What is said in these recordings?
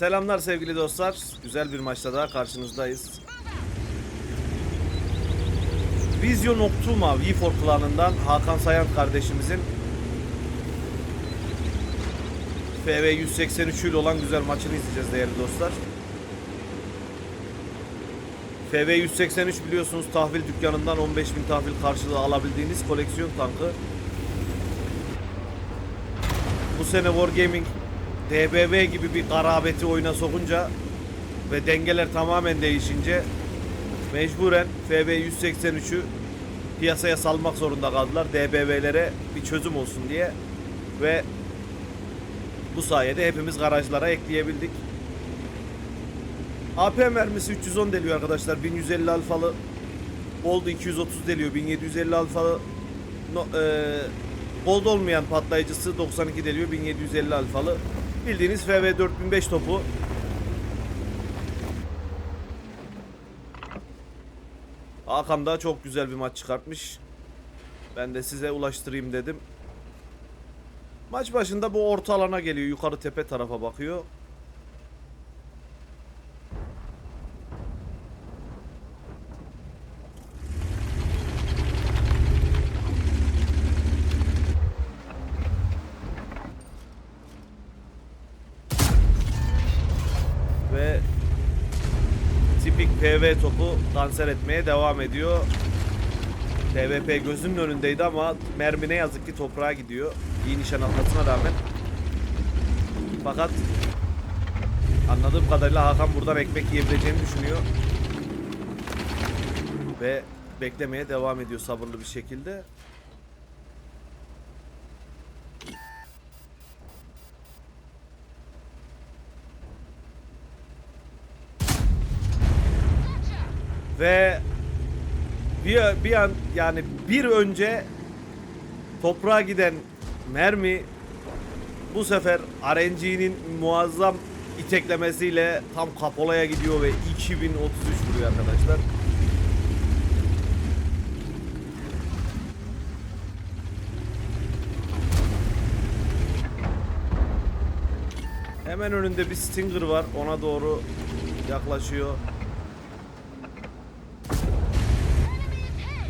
Selamlar sevgili dostlar. Güzel bir maçta daha karşınızdayız. Vizyo Noctuma V4 klanından Hakan Sayan kardeşimizin FV 183 ile olan güzel maçını izleyeceğiz değerli dostlar. FV 183 biliyorsunuz tahvil dükkanından 15.000 tahvil karşılığı alabildiğiniz koleksiyon tankı. Bu sene Wargaming DBV gibi bir garabeti oyuna sokunca ve dengeler tamamen değişince mecburen FV 183'ü piyasaya salmak zorunda kaldılar. DBV'lere bir çözüm olsun diye ve bu sayede hepimiz garajlara ekleyebildik. AP mermisi 310 deliyor arkadaşlar. 1150 alfalı Gold 230 deliyor. 1750 alfalı no, e, Gold olmayan patlayıcısı 92 deliyor. 1750 alfalı. Bildiğiniz FV 4005 topu. Hakan da çok güzel bir maç çıkartmış. Ben de size ulaştırayım dedim. Maç başında bu orta alana geliyor. Yukarı tepe tarafa bakıyor. Ve tipik PV topu kanser etmeye devam ediyor. TVP gözünün önündeydi ama mermi ne yazık ki toprağa gidiyor. İyi nişan almasına rağmen. Fakat anladığım kadarıyla Hakan buradan ekmek yiyebileceğini düşünüyor. Ve beklemeye devam ediyor sabırlı bir şekilde. Ve bir, bir an yani bir önce toprağa giden mermi bu sefer RNG'nin muazzam iteklemesiyle tam kapolaya gidiyor ve 2033 vuruyor arkadaşlar. Hemen önünde bir Stinger var. Ona doğru yaklaşıyor.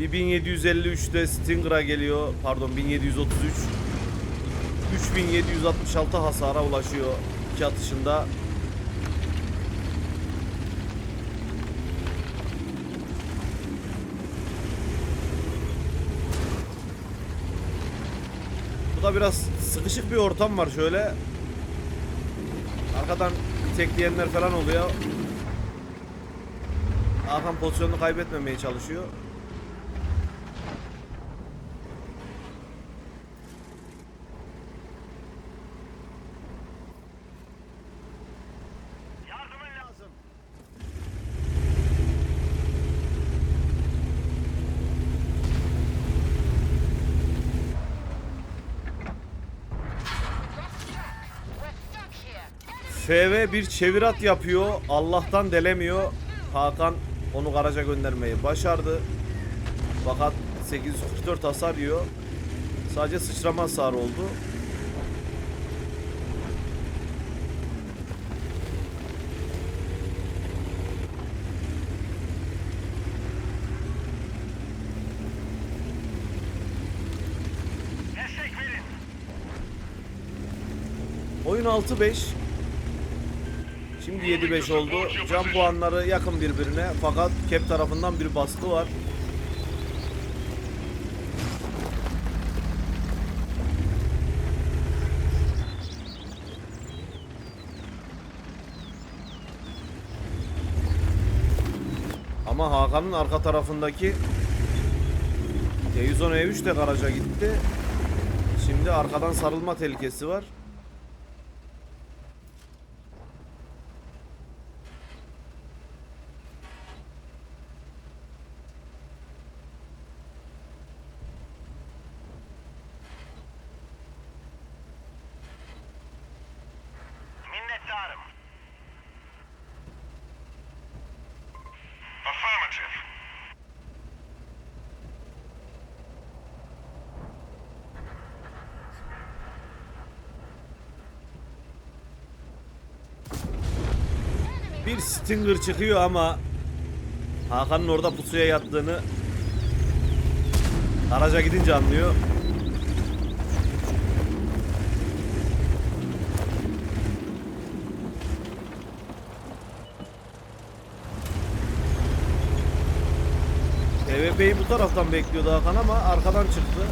Bir 1753'te Stinger'a geliyor. Pardon 1733. 3766 hasara ulaşıyor iki atışında. Bu da biraz sıkışık bir ortam var şöyle. Arkadan tekleyenler falan oluyor. Hakan pozisyonunu kaybetmemeye çalışıyor. FV bir çevirat yapıyor. Allah'tan delemiyor. Hakan onu garaja göndermeyi başardı. Fakat 844 hasar yiyor. Sadece sıçrama hasarı oldu. Oyun 6-5. Şimdi 7-5 oldu. Can puanları yakın birbirine. Fakat Kep tarafından bir baskı var. Ama Hakan'ın arka tarafındaki T110 E3 de garaja gitti. Şimdi arkadan sarılma tehlikesi var. Stinger çıkıyor ama Hakan'ın orada pusuya yattığını araca gidince anlıyor. TVP'yi bu taraftan bekliyordu Hakan ama arkadan çıktı.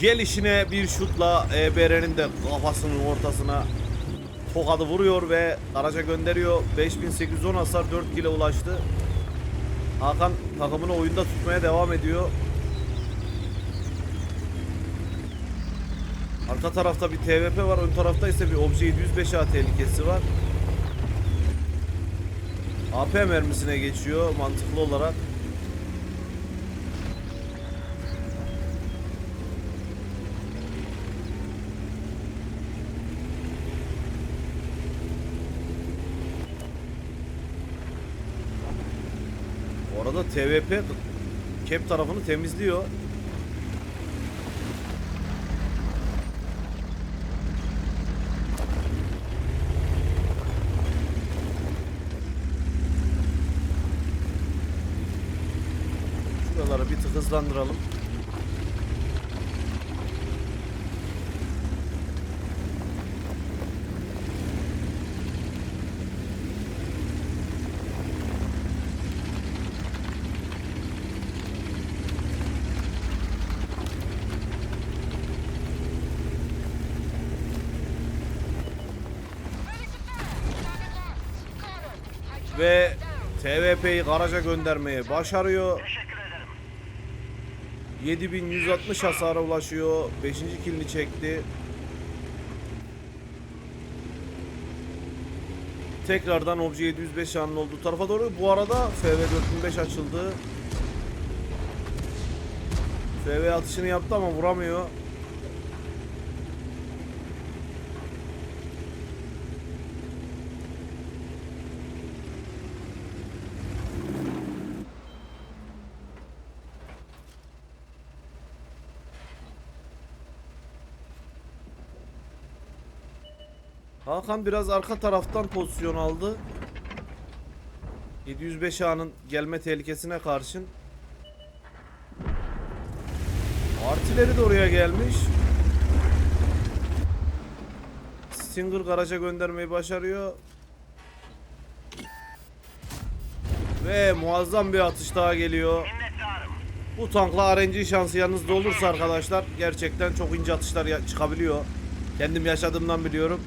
Gelişine bir şutla EBR'nin de kafasının ortasına tokadı vuruyor ve araca gönderiyor. 5810 hasar 4 kile ulaştı. Hakan takımını oyunda tutmaya devam ediyor. Arka tarafta bir TVP var. Ön tarafta ise bir Obje 705A tehlikesi var. AP mermisine geçiyor mantıklı olarak. Bu arada TVP cap tarafını temizliyor. Şuraları bir tık hızlandıralım. Ve. TVP'yi garaja göndermeye başarıyor. Teşekkür ederim. 7160 hasara ulaşıyor. 5. kilini çekti. Tekrardan Obje 705 yanın olduğu tarafa doğru. Bu arada FV 4005 açıldı. FV atışını yaptı ama vuramıyor. Hakan biraz arka taraftan pozisyon aldı. 705 A'nın gelme tehlikesine karşın. Artileri de oraya gelmiş. Stinger garaja göndermeyi başarıyor. Ve muazzam bir atış daha geliyor. Bu tankla RNG şansı yanınızda olursa arkadaşlar gerçekten çok ince atışlar çıkabiliyor. Kendim yaşadığımdan biliyorum.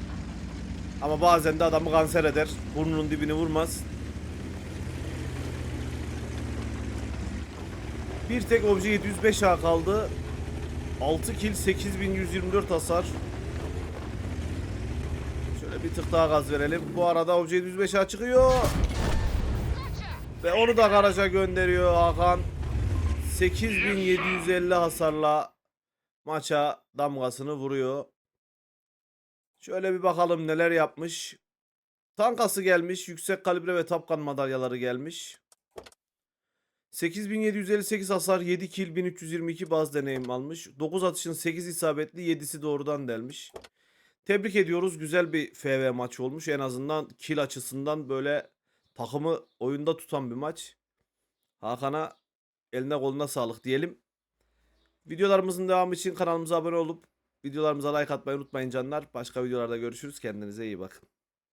Ama bazen de adamı kanser eder. Burnunun dibini vurmaz. Bir tek obje 705 A kaldı. 6 kill 8124 hasar. Şöyle bir tık daha gaz verelim. Bu arada obje 705 A çıkıyor. Ve onu da garaja gönderiyor Hakan. 8750 hasarla maça damgasını vuruyor. Şöyle bir bakalım neler yapmış. Tankası gelmiş. Yüksek kalibre ve tapkan madalyaları gelmiş. 8758 hasar 7 kill 1322 baz deneyim almış. 9 atışın 8 isabetli 7'si doğrudan delmiş. Tebrik ediyoruz. Güzel bir FV maç olmuş. En azından kill açısından böyle takımı oyunda tutan bir maç. Hakan'a eline koluna sağlık diyelim. Videolarımızın devamı için kanalımıza abone olup videolarımıza like atmayı unutmayın canlar. Başka videolarda görüşürüz. Kendinize iyi bakın.